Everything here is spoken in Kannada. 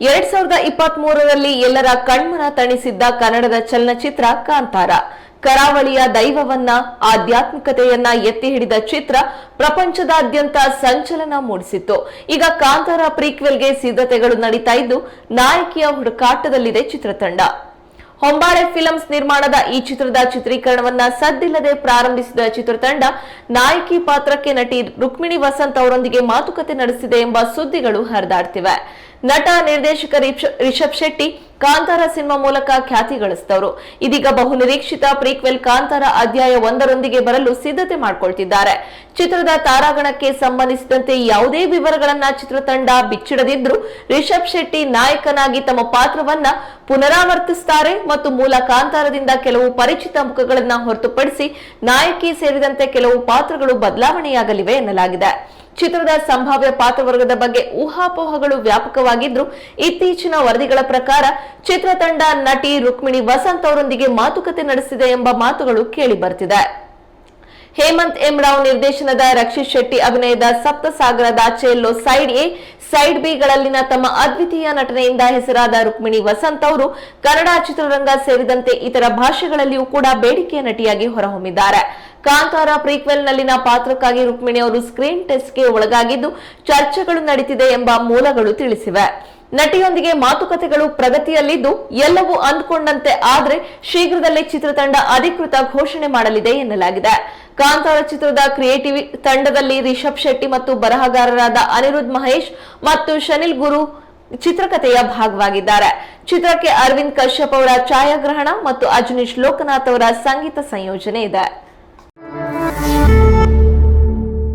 ಎರಡ್ ಸಾವಿರದ ಇಪ್ಪತ್ತ್ ಮೂರರಲ್ಲಿ ಎಲ್ಲರ ಕಣ್ಮನ ತಣಿಸಿದ್ದ ಕನ್ನಡದ ಚಲನಚಿತ್ರ ಕಾಂತಾರ. ಕರಾವಳಿಯ ದೈವವನ್ನ, ಆಧ್ಯಾತ್ಮಿಕತೆಯನ್ನ ಎತ್ತಿ ಹಿಡಿದ ಚಿತ್ರ ಪ್ರಪಂಚದಾದ್ಯಂತ ಸಂಚಲನ ಮೂಡಿಸಿತ್ತು. ಈಗ ಕಾಂತಾರ ಪ್ರೀಕ್ವೆಲ್ಗೆ ಸಿದ್ಧತೆಗಳು ನಡೀತಾ ಇದ್ದು, ನಾಯಕಿಯ ಹುಡುಕಾಟದಲ್ಲಿದೆ ಚಿತ್ರತಂಡ. ಹೊಂಬಾಳೆ ಫಿಲಮ್ಸ್ ನಿರ್ಮಾಣದ ಈ ಚಿತ್ರದ ಚಿತ್ರೀಕರಣವನ್ನ ಸದ್ದಿಲ್ಲದೆ ಪ್ರಾರಂಭಿಸಿದ ಚಿತ್ರತಂಡ, ನಾಯಕಿ ಪಾತ್ರಕ್ಕೆ ನಟಿ ರುಕ್ಮಿಣಿ ವಸಂತ್ ಅವರೊಂದಿಗೆ ಮಾತುಕತೆ ನಡೆಸಿದೆ ಎಂಬ ಸುದ್ದಿಗಳು ಹರಿದಾಡ್ತಿವೆ. ನಟ ನಿರ್ದೇಶಕ ರಿಷ- ರಿಷಬ್ ಶೆಟ್ಟಿ ಕಾಂತಾರ ಸಿನಿಮಾ ಮೂಲಕ ಖ್ಯಾತಿ ಗಳಿಸಿದವರು. ಇದೀಗ ಬಹು ನಿರೀಕ್ಷಿತ ಪ್ರೀಕ್ವೆಲ್ ಕಾಂತಾರ ಅಧ್ಯಾಯ ಒಂದರೊಂದಿಗೆ ಬರಲು ಸಿದ್ಧತೆ ಮಾಡಿಕೊಳ್ತಿದ್ದಾರೆ. ಚಿತ್ರದ ತಾರಾಗಣಕ್ಕೆ ಸಂಬಂಧಿಸಿದಂತೆ ಯಾವುದೇ ವಿವರಗಳನ್ನ ಚಿತ್ರತಂಡ ಬಿಚ್ಚಿಡದಿದ್ರು ರಿಷಬ್ ಶೆಟ್ಟಿ ನಾಯಕನಾಗಿ ತಮ್ಮ ಪಾತ್ರವನ್ನ ಪುನರಾವರ್ತಿಸುತ್ತಾರೆ ಮತ್ತು ಮೂಲ ಕಾಂತಾರದಿಂದ ಕೆಲವು ಪರಿಚಿತ ಮುಖಗಳನ್ನ ಹೊರತುಪಡಿಸಿ ನಾಯಕಿ ಸೇರಿದಂತೆ ಕೆಲವು ಪಾತ್ರಗಳು ಬದಲಾವಣೆಯಾಗಲಿವೆ ಎನ್ನಲಾಗಿದೆ. ಚಿತ್ರದ ಸಂಭಾವ್ಯ ಪಾತ್ರವರ್ಗದ ಬಗ್ಗೆ ಊಹಾಪೋಹಗಳು ವ್ಯಾಪಕವಾಗಿದ್ರು ಇತ್ತೀಚಿನ ವರದಿಗಳ ಪ್ರಕಾರ ಚಿತ್ರತಂಡ ನಟಿ ರುಕ್ಮಿಣಿ ವಸಂತ್ ಅವರೊಂದಿಗೆ ಮಾತುಕತೆ ನಡೆಸಿದೆ ಎಂಬ ಮಾತುಗಳು ಕೇಳಿ ಬರ್ತಿದೆ. ಹೇಮಂತ್ ಎಂ ರಾವ್ ನಿರ್ದೇಶನದ ರಕ್ಷಿತ್ ಶೆಟ್ಟಿ ಅಭಿನಯದ ಸಪ್ತಸಾಗರದಾಚೆಯಲ್ಲೋ ಸೈಡ್ ಎ ಸೈಡ್ ಬಿ ಗಳಲ್ಲಿನ ತಮ್ಮ ಅದ್ವಿತೀಯ ನಟನೆಯಿಂದ ಹೆಸರಾದ ರುಕ್ಮಿಣಿ ವಸಂತ್ ಅವರು ಕನ್ನಡ ಚಿತ್ರರಂಗ ಸೇರಿದಂತೆ ಇತರ ಭಾಷೆಗಳಲ್ಲಿಯೂ ಕೂಡ ಬೇಡಿಕೆಯ ನಟಿಯಾಗಿ ಹೊರಹೊಮ್ಮಿದ್ದಾರೆ. ಕಾಂತಾರ ಪ್ರೀಕ್ವೆಲ್ ನಲ್ಲಿನ ಪಾತ್ರಕ್ಕಾಗಿ ರುಕ್ಮಿಣಿ ಅವರು ಸ್ಕ್ರೀನ್ ಟೆಸ್ಟ್ಗೆ ಒಳಗಾಗಿದ್ದು ಚರ್ಚೆಗಳು ನಡೀತಿದೆ ಎಂಬ ಮೂಲಗಳು ತಿಳಿಸಿವೆ. ನಟಿಯೊಂದಿಗೆ ಮಾತುಕತೆಗಳು ಪ್ರಗತಿಯಲ್ಲಿದ್ದು ಎಲ್ಲವೂ ಅಂದ್ಕೊಂಡಂತೆ ಆದರೆ ಶೀಘ್ರದಲ್ಲೇ ಚಿತ್ರತಂಡ ಅಧಿಕೃತ ಘೋಷಣೆ ಮಾಡಲಿದೆ ಎನ್ನಲಾಗಿದೆ. ಕಾಂತಾರ ಚಿತ್ರದ ಕ್ರಿಯೇಟಿವ್ ತಂಡದಲ್ಲಿ ರಿಷಬ್ ಶೆಟ್ಟಿ ಮತ್ತು ಬರಹಗಾರರಾದ ಅನಿರುದ್ಧ ಮಹೇಶ್ ಮತ್ತು ಶನಿಲ್ ಗುರು ಚಿತ್ರಕಥೆಯ ಭಾಗವಾಗಿದ್ದಾರೆ. ಚಿತ್ರಕ್ಕೆ ಅರವಿಂದ್ ಕಶ್ಯಪ್ ಅವರ ಛಾಯಾಗ್ರಹಣ ಮತ್ತು ಅಜನೀಶ್ ಲೋಕನಾಥ್ ಅವರ ಸಂಗೀತ ಸಂಯೋಜನೆ ಇದೆ.